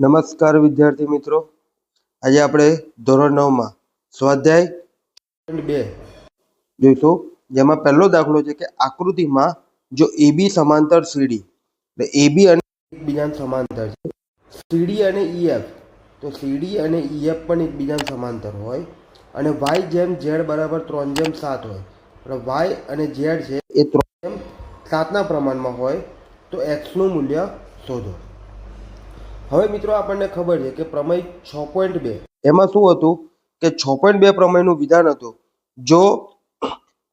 નમસ્કાર વિદ્યાર્થી મિત્રો. આજે આપણે ધોરણ નવમાં સ્વાધ્યાય બે. જોઈશું. જેમાં પહેલો દાખલો છે કે આકૃતિમાં જો એબી સમાંતર સીડી એટલે એબી અને એકબીજાને સમાંતર છે. સીડી અને ઈએફ તો સીડી અને ઈએફ પણ એકબીજાને સમાંતર હોય. અને વાય જેમ ઝેડ બરાબર ત્રણ જેમ સાત હોય. એટલે વાય અને ઝેડ છે એ ત્રણ જેમ સાતના પ્રમાણમાં હોય. તો એક્સનું મૂલ્ય શોધો. હવે મિત્રો આપણને ખબર છે કે પ્રમેય છ પોઈન્ટ બે. એમાં શું હતું કે છ પોઈન્ટ બે પ્રમેયનું વિધાન હતું. જો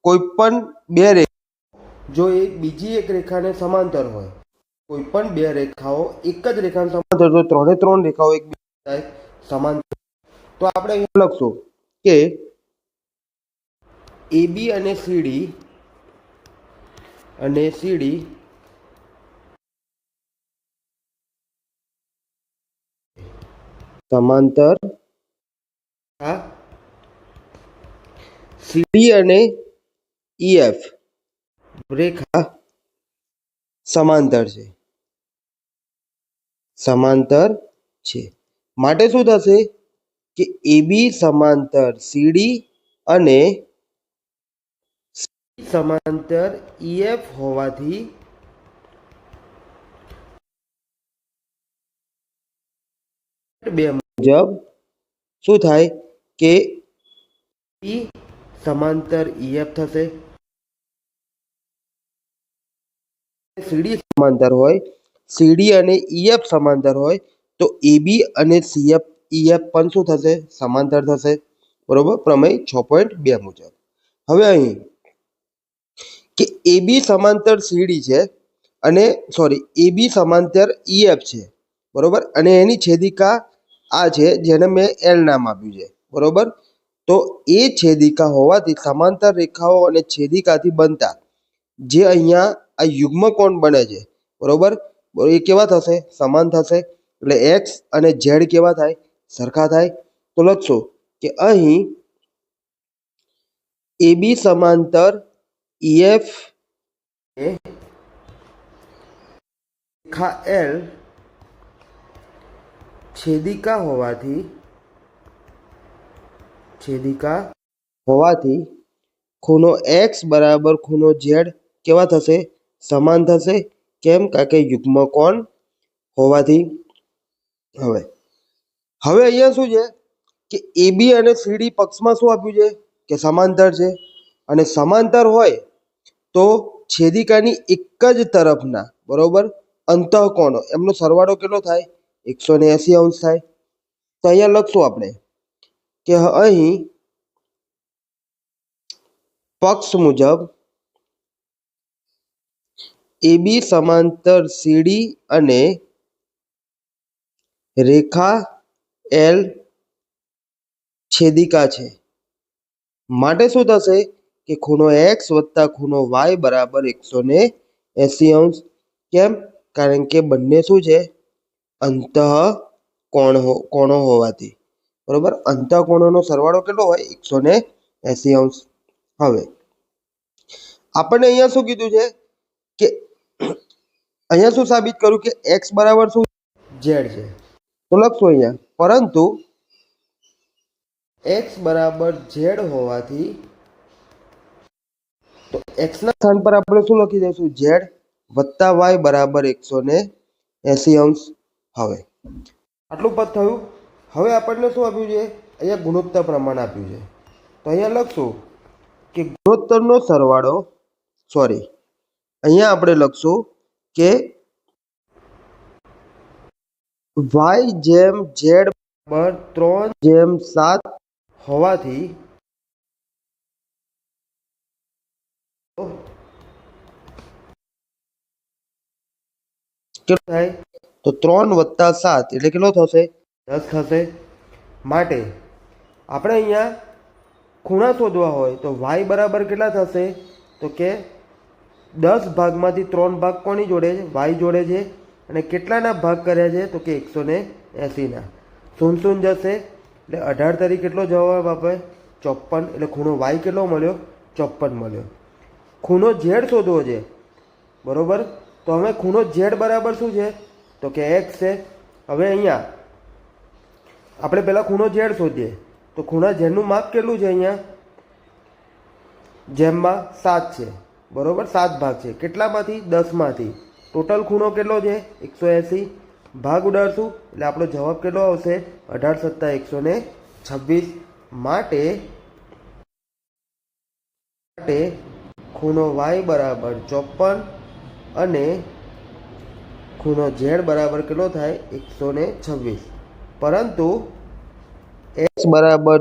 કોઈ પણ બે રેખા જો એક બીજી એક રેખાને સમાંતર હોય, કોઈ પણ બે રેખાઓ એક જ રેખાને સમાંતર, તો ત્રણે ત્રણ રેખાઓ એક સમાંતર. તો આપણે અહીંયા લખશું કે એબી અને સીડી અને સીડી સમાંતર સીડી અને ઈએફ રેખા સમાંતર છે. સમાંતર છે. માટે શું થશે કે એબી સમાંતર સીડી અને સમાંતર ઈએફ હોવાથી બે મુજબ શું થાય કે ઈ સમાંતર ઈએફ થશે. સીડી સમાંતર હોય સીડી અને ઈએફ સમાંતર હોય, તો એબી અને સીએફ ઈએફ પણ શું થશે? સમાંતર થશે. બરોબર? પ્રમેય છ પોઈન્ટ બે મુજબ. હવે અહીં કે એબી સમાંતર સીડી છે અને સોરી એબી સમાંતર ઈએફ છે. બરોબર? અને એની છેદિકા આ છે, જેને મેં એલ નામ આપ્યું છે. બરોબર? તો એ છેદિકા હોવાથી સમાંતર રેખાઓ અને છેદિકાથી બનતા જે અહીંયા આ યુગ્મ કોણ બને છે. બરોબર? એ કેવા થશે? સમાન થશે. એટલે એક્સ અને ઝેડ કેવા થાય? સરખા થાય. તો લખશો કે અહીં એબી સમાંતર ઈએફ રેખા એલ છેદિકા હોવાથી છેદિકા હોવાથી ખૂણો એક્સ બરાબર ખૂણો ઝેડ કેવા થશે? સમાન થશે. કેમ? કારણ કે યુગ્મ કોણ હોવાથી. હવે હવે અહીંયા શું છે? કે એબી અને સીડી પક્ષમાં શું આપ્યું છે? કે સમાંતર છે. અને સમાંતર હોય તો છેદિકાની એક જ તરફના, બરોબર, અંતઃકોણો, એમનો સરવાળો કેટલો થાય? એકસો ને એસી અંશ થાય. તો અહીંયા લખશું આપણે કે અહીં પક્ષ મુજબ એબી સમાંતર સીડી અને રેખા એલ છેદિકા છે. માટે શું થશે કે ખૂણો એક્સ વત્તા ખૂણો વાય બરાબર એકસો ને એસી અંશ. કેમ? કારણ કે બંને શું છે? અંતઃ કોણ કોણો હોવાથી. બરોબર? અંતઃ કોણોનો સરવાળો કેટલો હોય? એકસો ને એસી અંશ. હવે આપણને અહીંયા શું કીધું છે કે અહીંયા શું સાબિત કર્યું કે એક્સ બરાબર શું? ઝેડ છે. તો લખશું અહીંયા. પરંતુ એક્સ બરાબર ઝેડ હોવાથી તો એક્સના સ્થાન પર આપણે શું લખી દઈશું? ઝેડ વત્તા વાય બરાબર એકસો ને એસી અંશ. હવે. આટલું પદ થયું. હવે આપણને શું આપ્યું છે? અહીંયા ગુણોત્તર પ્રમાણ આપ્યું છે. તો અહીંયા લખશું કે ગુણોત્તરનો સરવાળો સોરી અહીંયા આપણે લખશું કે વાય જેમ ઝેડ બરાબર ત્રણ જેમ સાત હોવાથી કેટલું થાય? તો ત્રણ વત્તા સાત એટલે કેટલો થશે? દસ થશે. માટે આપણે અહીંયા ખૂણા શોધવા હોય તો વાય બરાબર કેટલા થશે? તો કે દસ ભાગમાંથી ત્રણ ભાગ કોની જોડે છે? વાય જોડે છે. અને કેટલાના ભાગ કર્યા છે? તો કે એકસો ને એંસીના. શૂન શૂન જશે. એટલે અઢાર તારીખ કેટલો જવાબ આપે? ચોપન એટલે ખૂણો વાય કેટલો મળ્યો? ચોપન મળ્યો. ખૂણો ઝેડ શોધવો છે. બરાબર? તો હવે ખૂણો ઝેડ બરાબર શું છે? તો કે એક્સ છે. હવે અહીંયા, આપણે પહેલાં ખૂણો ઝેડ શોધીએ. તો ખૂણા ઝેડનું માપ કેટલું છે અહીંયા? જેમમાં સાત છે. બરોબર? સાત ભાગ છે. કેટલામાંથી? દસમાંથી. ટોટલ ખૂણો કેટલો છે? એકસો એંસી. ભાગ ઉડાડશું. એટલે આપણો જવાબ કેટલો આવશે? અઢાર સત્તા એકસો ને છવ્વીસ. માટે માટે ખૂણો વાય બરાબર ચોપન અને ખૂણો ઝેડ બરાબર કેટલો થાય? એકસો ને છવ્વીસ. પરંતુ એક્સ બરાબર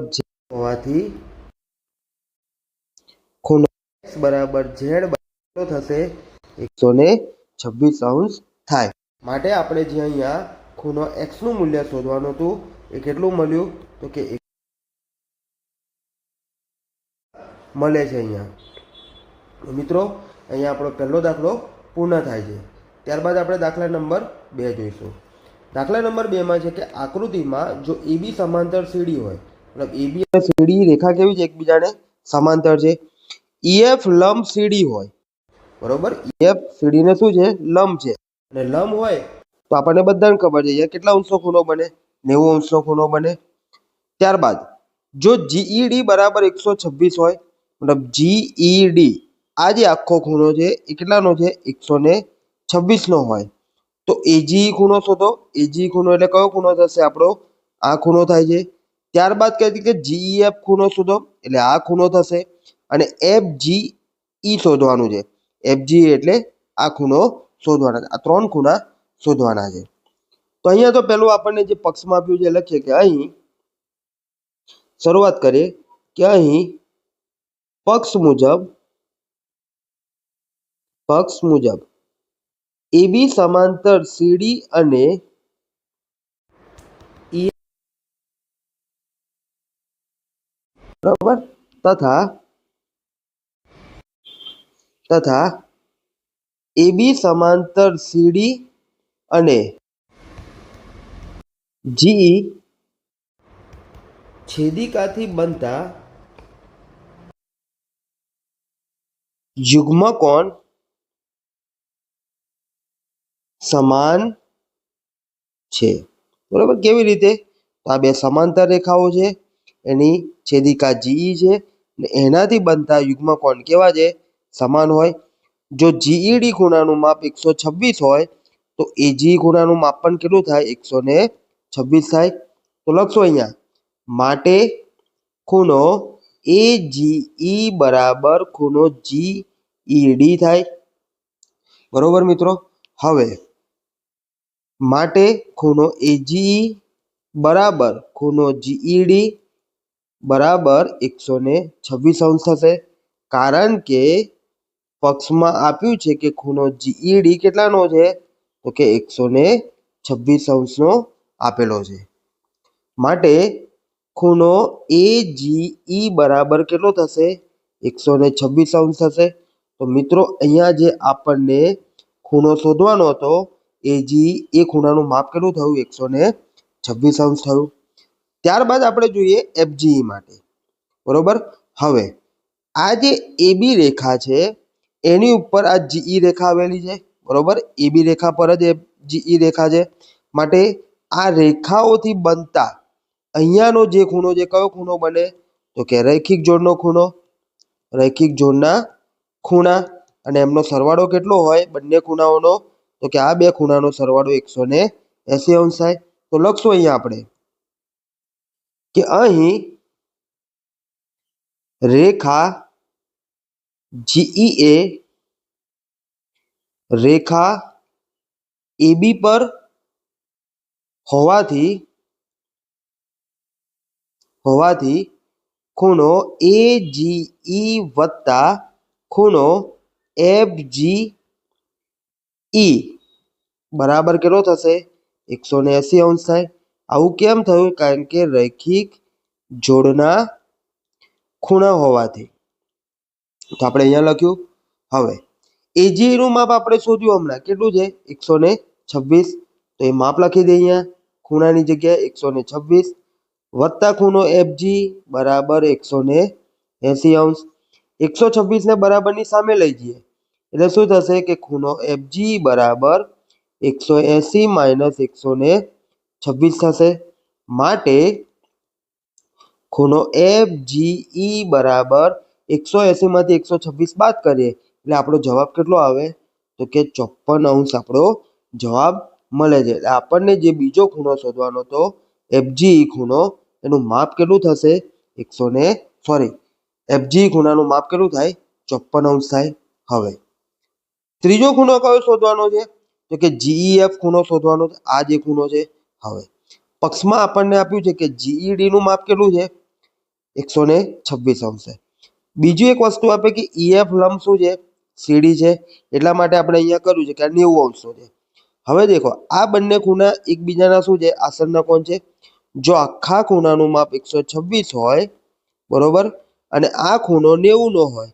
હોવાથી ખૂણો એક્સ બરાબર ઝેડ કેટલો થશે? એકસો ને છવ્વીસ અંશ થાય. માટે આપણે જે અહીંયા ખૂણો એક્સનું મૂલ્ય શોધવાનું હતું, એ કેટલું મળ્યું? તો કે મળે છે અહીંયા. મિત્રો, અહીંયા આપણો પહેલો દાખલો પૂર્ણ થાય છે. ત્યારબાદ આપણે દાખલા નંબર બે જોઈશું. દાખલા નંબર બેમાં છે કે આકૃતિમાં જો એબી સમાંતર સીડી હોય, મતલબ એબી અને સીડી રેખા કેવી છે? એકબીજાને સમાંતર છે. ઈએફ લંબ સીડી હોય, બરોબર? ઈએફ સીડીને શું છે? લંબ છે. અને લંબ હોય તો આપણને બધાને ખબર છે, અહીંયા કેટલા અંશનો ખૂણો બને? નેવું અંશનો ખૂણો બને. ત્યારબાદ, જો જીઈડી બરાબર એકસો છવ્વીસ હોય, મતલબ જીઈડી આ જે આખો ખૂણો છે, એ કેટલાનો છે? એકસો ને છવ્વીસનો હોય. તો એજી ખૂણો શોધો. એજી ખૂણો એટલે કયો ખૂણો થશે આપણો? આ ખૂણો થાય છે. ત્યારબાદ કહે છે કે જીઈએફ ખૂણો શોધો. એટલે આ ખૂણો થશે. અને એફ જી ઈ શોધવાનું છે. એફ જી એટલે આ ખૂણો શોધવાના છે. આ ત્રણ ખૂણા શોધવાના છે. તો અહીંયા તો પેલું આપણને જે પક્ષમાં આપ્યું છે લખીએ કે અહીં શરૂઆત કરીએ કે અહીં પક્ષ મુજબ પક્ષ મુજબ એબી સમાંતર સીડી અને બરાબર? તથા તથા એબી સમાંતર સીડી અને જી છેદિકાથી બનતા યુગ્મ કોણ સમાન છે. બરાબર? કેવી રીતે? તો આ બે સમાંતર રેખાઓ છે, એની છેદિકા જીઈ છે, ને એનાથી બનતા યુગ્મ કોણ કેવા છે? સમાન હોય. જો જીઈડી ખૂણાનું માપ એકસો છવ્વીસ હોય, તો એજી ખૂણાનું માપ પણ કેટલું થાય? એકસો ને છવ્વીસ થાય. તો લખશો અહીંયા. માટે ખૂણો એ જીઈ બરાબર ખૂણો જીઈડી થાય. બરોબર મિત્રો? હવે માટે ખૂણો એજીઈ બરાબર ખૂણો જીઈડી બરાબર એકસો ને છવ્વીસ અંશ થશે કારણ કે પક્ષમાં આપ્યું છે કે ખૂણો જીઈડી કેટલાનો છે? તો કે એકસો ને છવ્વીસ અંશનો આપેલો છે. માટે ખૂણો એ ઈ બરાબર કેટલો થશે? એકસો ને છવ્વીસ અંશ થશે તો મિત્રો, અહીંયા જે આપણને ખૂણો શોધવાનો હતો એ જી એ ખૂણાનું માપ કેટલું થયું? એકસો ને છવ્વીસ અંશ થયું. ત્યારબાદ આપણે જોઈએ એફજીઈ માટે. બરોબર? હવે, આ જે એબી રેખા છે, એની ઉપર આ જીઈ રેખા આવેલી છે. બરોબર? એબી રેખા પર જ જીઈ રેખા છે. માટે આ રેખાઓથી બનતા અહીંયાનો જે ખૂણો છે, કયો ખૂણો બને? તો કે રૈખિક જોડનો ખૂણો. રૈખિક જોડના ખૂણા. અને એમનો સરવાળો કેટલો હોય? બંને ખૂણાઓનો તો કે આ બે ખૂણાનો સરવાળો એકસો ને એસી અંશ થાય. તો લખશું અહીંયા આપણે કે અહીં રેખા જીઈ એ રેખા એબી પર હોવાથી હોવાથી ખૂણો એ ઈ વત્તા ખૂણો એફ જી ઈ બરાબર કેટલો થશે? એકસો ને એસી અંશ થાય. આવું કેમ થયું? કારણ કે રૈખિક જોડના ખૂણા હોવાથી. તો આપણે અહીંયા લખ્યું. હવે, એજી નું માપ આપણે શોધ્યું હમણાં. કેટલું છે? એકસો ને છવ્વીસ. તો એ માપ લખી દઈએ અહીંયા. ખૂણાની જગ્યાએ એકસો ને છવ્વીસ વત્તા ખૂણો એફજી બરાબર એકસો ને એસી અંશ. એકસો છવ્વીસ ને બરાબરની સામે લઈ જઈએ. એટલે શું થશે કે ખૂણો એફજી બરાબર એકસો એસી માઇનસ એકસો ને છવ્વીસ થશે. માટે ખૂણો એફ ઈ બરાબર એકસો એસી માંથી એકસો છવ્વીસ બાદ કરીએ. એટલે આપણો જવાબ કેટલો આવે? તો કે ચોપન અંશ આપણો જવાબ મળે છે. એટલે આપણને જે બીજો ખૂણો શોધવાનો હતો એફજી ખૂણો, એનું માપ કેટલું થશે? એકસો ને સોરી એફજી ખૂણાનું માપ કેટલું થાય? ચોપન અંશ થાય. હવે, ત્રીજો ખૂણો કયો શોધવાનો છે? તો કે જીઈએફ ખૂણો શોધવાનો છે, આ જે ખૂણો છે, હવે. પક્ષમાં આપણને આપ્યું છે કે જીઈડીનું માપ કેટલું છે? એકસો ને છવ્વીસ અંશ. બીજું એક વસ્તુ આપે કે ઈએફ લંબ શું છે? સીડી છે. એટલા માટે આપણે અહીંયા કર્યું છે કે આ નેવું અંશનો છે. હવે દેખો, આ બંને ખૂણા એકબીજાના શું છે? આસનના કોણ છે? જો આખા ખૂણાનું માપ એકસો છવ્વીસ હોય, બરોબર, અને આ ખૂણો નેવું નો હોય,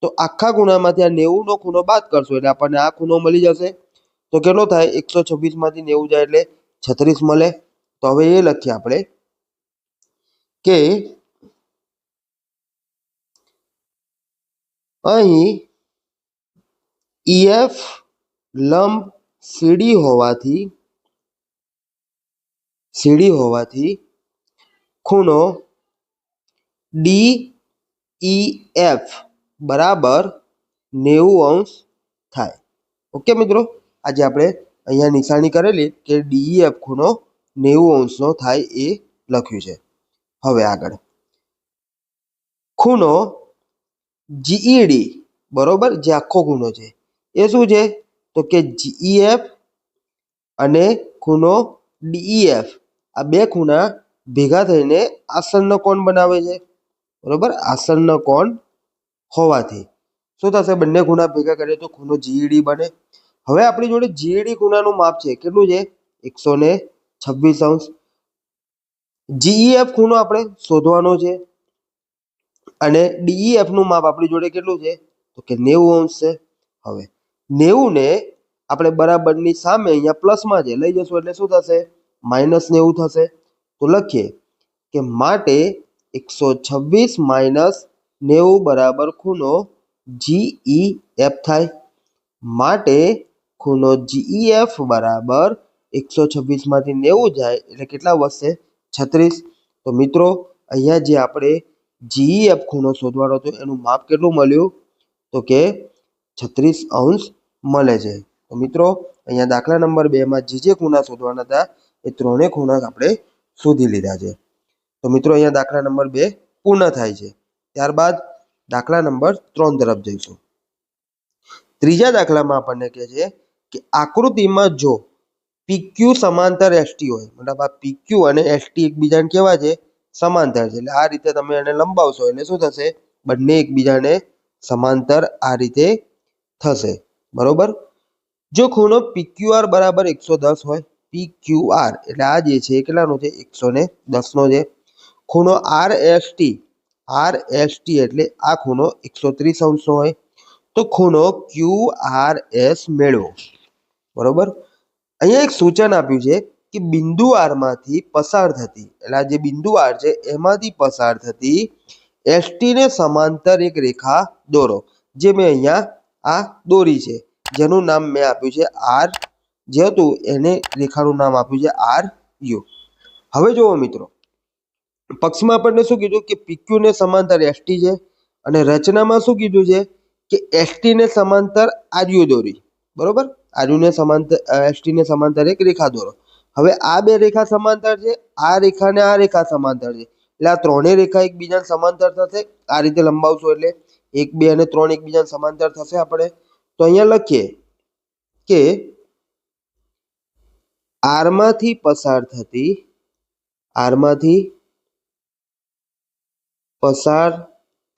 તો આખા ખૂણામાંથી આ નેવું નો ખૂણો બાદ કરશો, એટલે આપણને આ ખૂણો મળી જશે. તો કેટલો થાય? એકસો છવ્વીસમાંથી નેવું જાય એટલે છત્રીસ મળે. તો હવે એ લખીએ આપણે કે અહીં ઈએફ લંબ સીડી હોવાથી સીડી હોવાથી ખૂણો ડી ઈ એફ બરાબર નેવું અંશ થાય. ઓકે મિત્રો? આજે આપણે અહીંયા નિશાની કરેલી કે ડીઈએફ ખૂણો નેવું અંશનો થાય એ લખ્યું છે. હવે આગળ. ખૂણો જીઈડી બરોબર? જે આખો ખૂણો છે. એ શું છે? તો કે જીઈએફ અને ખૂણો ડીઈએફ આ બે ખૂણા ભેગા થઈને આસનનો કોણ બનાવે છે? બરોબર? આસનનો કોણ હોવાથી. શું થશે? બંને ખૂણા ભેગા કરીએ તો ખૂણો જીઈડી બને. હવે આપણી જોડે જીઈડી ખૂણાનું માપ છે. કેટલું છે? એકસો ને છવ્વીસ અંશ. જીઈએફ ખૂણો આપણે શોધવાનો છે. અને ડીઈએફનું માપ આપણી જોડે કેટલું છે? તો કે નેવું અંશ છે. હવે નેવું ને આપણે બરાબરની સામે અહીંયા પ્લસમાં છે. લઈ જશું એટલે શું થશે? માઇનસ નેવું થશે. તો લખીએ કે માટે એકસો છવ્વીસ માઇનસ નેવું બરાબર ખૂણો જીઈ એફ થાય. માટે ખૂણો GEF બરાબર એકસો છવ્વીસમાંથી નેવું જાય એટલે કેટલા વધશે? છત્રીસ. તો મિત્રો, અહીંયા જે આપણે જીઈએફ ખૂણો શોધવાનો હતો, એનું માપ કેટલું મળ્યું? તો કે છત્રીસ અંશ મળે છે. તો મિત્રો, અહીંયા દાખલા નંબર બેમાં જે જે ખૂણા શોધવાના હતા, એ ત્રણેય ખૂણા આપણે શોધી લીધા છે. તો મિત્રો, અહીંયા દાખલા નંબર બે પૂર્ણ થાય છે. ત્યારબાદ દાખલા નંબર ત્રણ તરફ જઈશું. ત્રીજા દાખલામાં આપણને કહે છે કે આકૃતિમાં જો પીક્યુ સમાંતર એસટી હોય, મતલબ આ પીક્યુ અને એસટી એકબીજાને કેવા છે? સમાંતર છે. એટલે આ રીતે તમે એને લંબાવશો, એટલે શું થશે? બંને એકબીજાને સમાંતર આ રીતે થશે. બરોબર? જો ખૂણો પીક્યુઆર બરાબર એકસો દસ હોય પીક્યુઆર એટલે આ જે છે કેટલાનો છે? એકસો ને દસનો છે. ખૂણો R S T R S T એટલે આ ખૂણો એકસો ત્રીસ અંશનો હોય. તો ખૂણો ક્યુ આર એસ મેળવો. બરોબર? અહીંયા એક સૂચન આપ્યું છે કે બિંદુ આરમાંથી પસાર થતી, એટલે જે બિંદુ આર છે એમાંથી પસાર થતી એસટી ને સમાંતર એક રેખા દોરો, જે મેં અહીંયા આ દોરી છે. જેનું નામ મેં આપ્યું છે આર, જે હતું એને રેખાનું નામ આપ્યું છે આર યુ. હવે જુઓ મિત્રો, પક્ષમાં આપણને શું કીધું કે પીક્યુ ને સમાંતર એસટી છે અને રચનામાં શું કીધું છે કે એસટી ને સમાંતર આર્યુ દોરી, બરોબર? આર્યુ ને સમાંતર એસટીને સમાંતર એક રેખા દોરો. હવે આ બે રેખા સમાંતર છે, આ રેખા ને આ રેખા સમાંતર છે. એટલે આ ત્રણેય રેખા એકબીજાને સમાંતર થશે. આ રીતે લંબાવશો એટલે એક, બે અને ત્રણ એકબીજાને સમાંતર થશે આપણે. તો અહીંયા લખીએ કે આરમાંથી પસાર થતી, આરમાંથી પસાર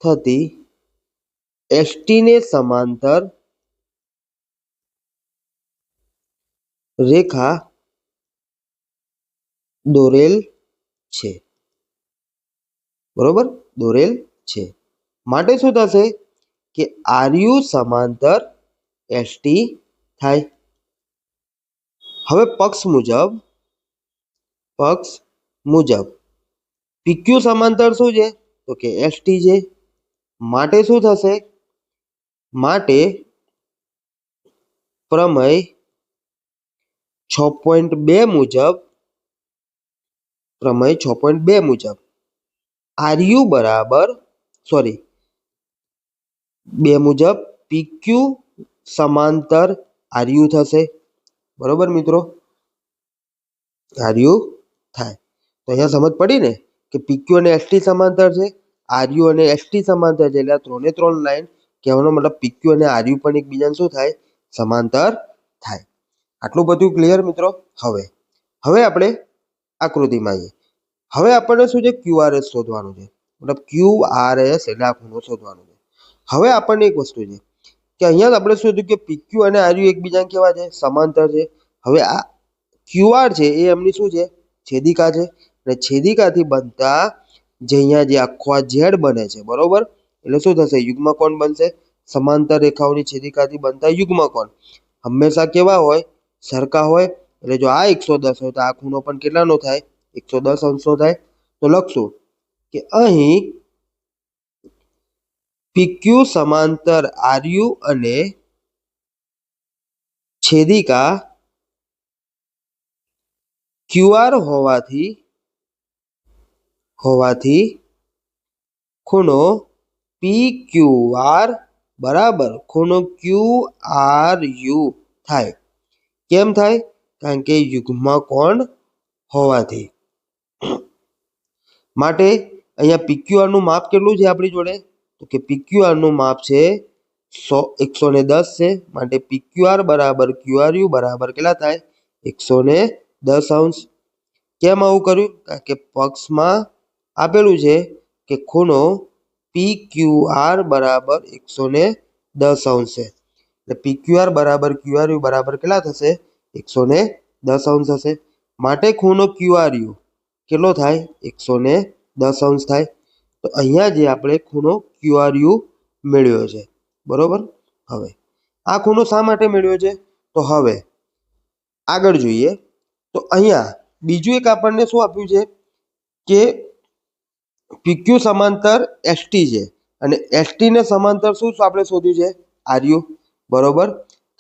થતી એસટીને સમાંતર રેખા દોરેલ છે. બરોબર? દોરેલ છે. માટે શું થશે કે આર્યુ સમાંતર એસટી થાય. હવે પક્ષ મુજબ પક્ષ મુજબ. પીક્યુ સમાંતર શું છે? તો કે એસટી છે. માટે શું થશે? માટે પ્રમેય છ પોઈન્ટ બે મુજબ, પ્રમેય છ પોઈન્ટ બે મુજબ. આરયુ બરાબર? સોરી બે મુજબ પીક્યુ સમાંતર આરયુ થશે. બરોબર મિત્રો? આરયુ થાય. તો અહીંયા સમજ પડી ને કે પીક્યુ અને એસટી સમાંતર છે. આરયુ અને એસટી સમાંતર છે. એટલે આ ત્રણે ત્રણ લાઈન કહેવાનો મતલબ પીક્યુ અને આરયુ પણ એકબીજાને શું થાય? સમાંતર થાય. આટલું બધું ક્લિયર મિત્રો? હવે. હવે આપણે આકૃતિમાં આવીએ. હવે આપણને શું છે? ક્યુઆરએસ શોધવાનું છે. મતલબ ક્યુઆરએસ એટલે આ ખૂણો શોધવાનું છે. હવે આપણને એક વસ્તુ છે કે અહીંયા આપણે શોધ્યું કે પીક્યુ અને આરયુ એકબીજાને કેવા છે? સમાંતર છે. હવે આ ક્યુઆર છે એ એમની શું છે? છેદિકા છે. અને છેદિકાથી બનતા જે અહીંયા જે આખો આ ઝેડ બને છે, બરોબર? એટલે શું થશે? યુગ્મકોણ બનશે. સમાંતર રેખાઓની છેદિકાથી બનતા યુગ્મકોણ. હંમેશા કેવા હોય? સરખા હોય, એટલે જો આ એકસો દસ હોય તો આ ખૂણો પણ કેટલાનો થાય? એકસો દસ અંશનો થાય. તો લખશું કે અહીં પીક્યુ સમાંતર આરયુ અને છેદિકા ક્યુઆર હોવાથી હોવાથી ખૂણો પી ક્યુ આર બરાબર, ખૂણો ક્યુ આર યુ થાય. કેમ થાય? કારણ કે યુગ્મ કોણ હોવાથી. માટે અહીંયા પીક્યુઆરનું માપ કેટલું છે આપણી જોડે? તો કે પીક્યુઆરનું માપ છે સો, એકસો ને દસ છે. માટે પીક્યુઆર બરાબર ક્યુઆરયુ બરાબર કેટલા થાય? એકસો ને દસ અંશ. કેમ આવું કર્યું? કારણ કે પક્ષમાં આપેલું છે કે ખૂણો PQR બરાબર એકસો ને દસ અંશ છે. એટલે PQR બરાબર યુ બરાબર કેટલા થશે? એકસો ને દસ અંશ થશે માટે ખૂણો ક્યુઆરયુ કેટલો થાય? એકસો ને દસ અંશ થાય. તો અહીંયા જે આપણે ખૂણો યુ મેળવ્યો છે. બરોબર? હવે, આ ખૂણો શા માટે મેળવ્યો છે? તો હવે, આગળ જોઈએ. તો અહીંયા બીજું એક આપણને શું આપ્યું છે? કે પીક્યુ સમાંતર એસટી છે. અને એસટીને સમાંતર શું આપણે શોધ્યું છે? આર્યુ બરોબર?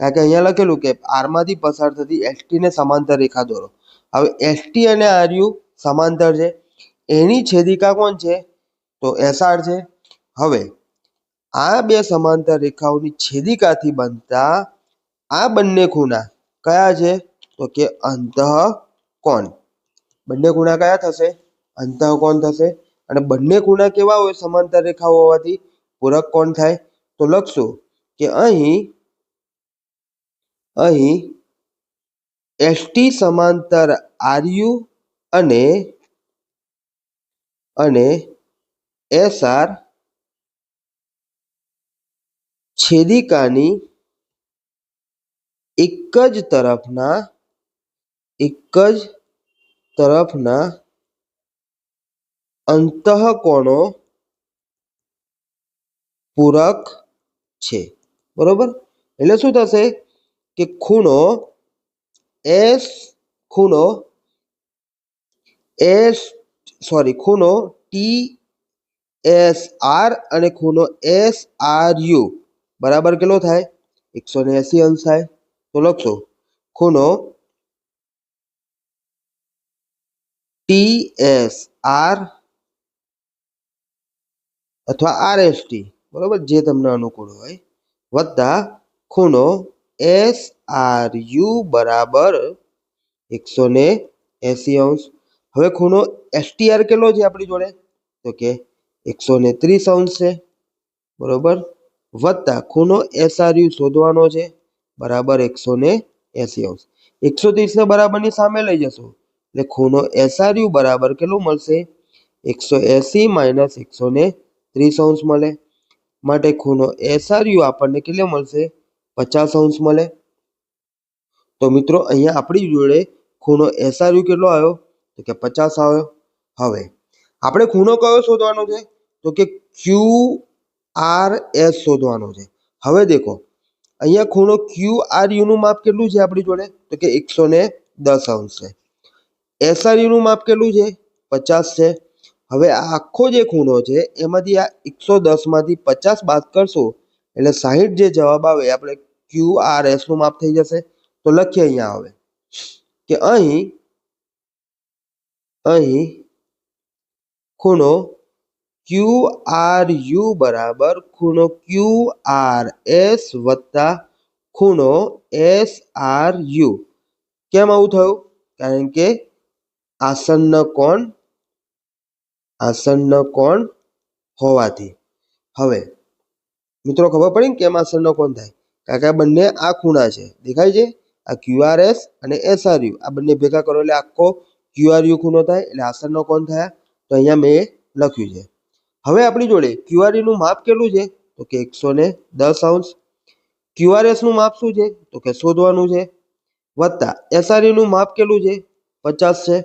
કારણ કે અહીંયા લખેલું કે આરમાંથી પસાર થતી એસટીને સમાંતર રેખા દોરો. હવે એસટી અને આર્યુ સમાંતર છે. એની છેદિકા કોણ છે? તો એસઆર છે. હવે આ બે સમાંતર રેખાઓની છેદિકાથી બનતા આ બંને ખૂણા કયા છે? તો કે અંતઃકોણ બંને ખૂણા કયા થશે? અંતઃકોણ થશે? અને બંને ખૂણા કેવા હોય? સમાંતર રેખાઓ હોવાથી પૂરક કોણ થાય? તો લખશું કે અહીં અહીં એસટી સમાંતર આરયુ અને અને એસઆર છેદિકાની એક જ તરફના, એક જ તરફના અંતઃકોણો પૂરક છે. બરોબર? એટલે શું થશે? કે ખૂણો એસ ખૂણો એસ સોરી ખૂણો ટી એસ આર અને ખૂણો એસ આર યુ. બરાબર કેટલો થાય? એકસો ને એસી અંશ થાય. તો લખશો. ખૂણો ટી એસ આર અથવા આર એસ ટી. બરાબર? જે તમને અનુકૂળ હોય. વત્તા ખૂણો એસ આર યુ બરાબર એકસો ને એસી અંશ. હવે ખૂણો એસટીઆર કેટલો છે આપણી જોડે? તો કે એકસો ને ત્રીસ અંશ છે. બરોબર? વત્તા ખૂણો એસઆરયુ શોધવાનો છે. બરાબર એકસો ને એસી અંશ. એકસો ત્રીસને બરાબરની સામે લઈ જશો. એટલે ખૂણો એસઆરયુ બરાબર કેટલું મળશે? એકસો એસી માઇનસ એકસો ને ત્રીસ અંશ મળે. માટે ખૂણો એસઆરયુ આપણને કેટલો મળશે? પચાસ અંશ મળે? તો મિત્રો, અહીંયા આપણી જોડે ખૂણો એસઆરયુ કેટલો આવ્યો? તો કે પચાસ આવ્યો. હવે, આપણે ખૂણો કયો શોધવાનો છે? તો કે ક્યુ આર એસ શોધવાનો છે. હવે દેખો, અહીંયા ખૂણો ક્યુ આર યુનું માપ કેટલું છે આપણી જોડે? તો કે એકસો ને દસ અંશ છે. એસઆરયુનું માપ કેટલું છે? પચાસ છે. હવે આ આખો જે ખૂણો છે, એમાંથી આ એકસો દસમાંથી પચાસ બાદ કરશો, એટલે સાહીઠ જે જવાબ આવે આપણે ક્યુ આર એસનું માપ થઈ જશે. તો લખીએ અહીંયા હવે કે અહીં અહીં ખૂણો ક્યુ આર યુ બરાબર ખૂણો ક્યુ આર એસ વત્તા ખૂણો એસ આર યુ કેમ આવું થયું? કારણ કે આસન્ન કોણ આસન્ન કોણ હોવાથી. હવે, મિત્રો ખબર પડી ને કેમ આસન્ન કોણ થાય? કારણ કે બંને આ ખૂણા છે. દેખાય છે? આ ક્યુઆરએસ અને એસઆરયુ આ બંને ભેગા કરો એટલે આખો ક્યુઆરયુ ખૂણો થાય એટલે આસનનો કોણ થયા? તો અહીંયા મેં લખ્યું છે. હવે આપણી જોડે ક્યુઆરયુ નું માપ કેટલું છે? તો કે એકસો ને દસ અંશ. ક્યુઆરએસનું માપ શું છે? તો કે શોધવાનું છે. વત્તા એસઆરયુનું માપ કેટલું છે? પચાસ છે.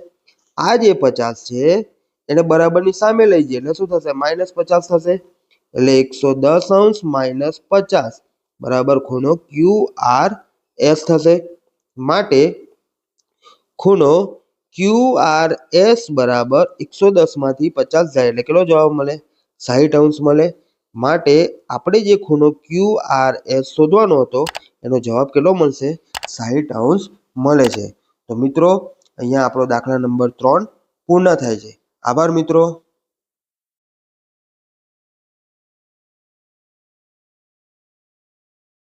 આ જે પચાસ છે, એને બરાબરની સામે લઈ જઈએ. એટલે શું થશે? માઇનસ પચાસ થશે. એટલે એકસો દસ અંશ માઇનસ પચાસ. બરાબર ખૂણો ક્યુ એસ થશે. માટે ખૂણો ક્યુ એસ બરાબર એકસો દસમાંથી પચાસ જાય એટલે કેટલો જવાબ મળે? સાહીઠ અંશ મળે. માટે આપણે જે ખૂણો ક્યુ એસ શોધવાનો હતો, એનો જવાબ કેટલો મળશે? સાહીઠ અંશ મળે છે. તો મિત્રો, અહીંયા આપણો દાખલા નંબર ત્રણ પૂર્ણ થાય છે. આભાર મિત્રો.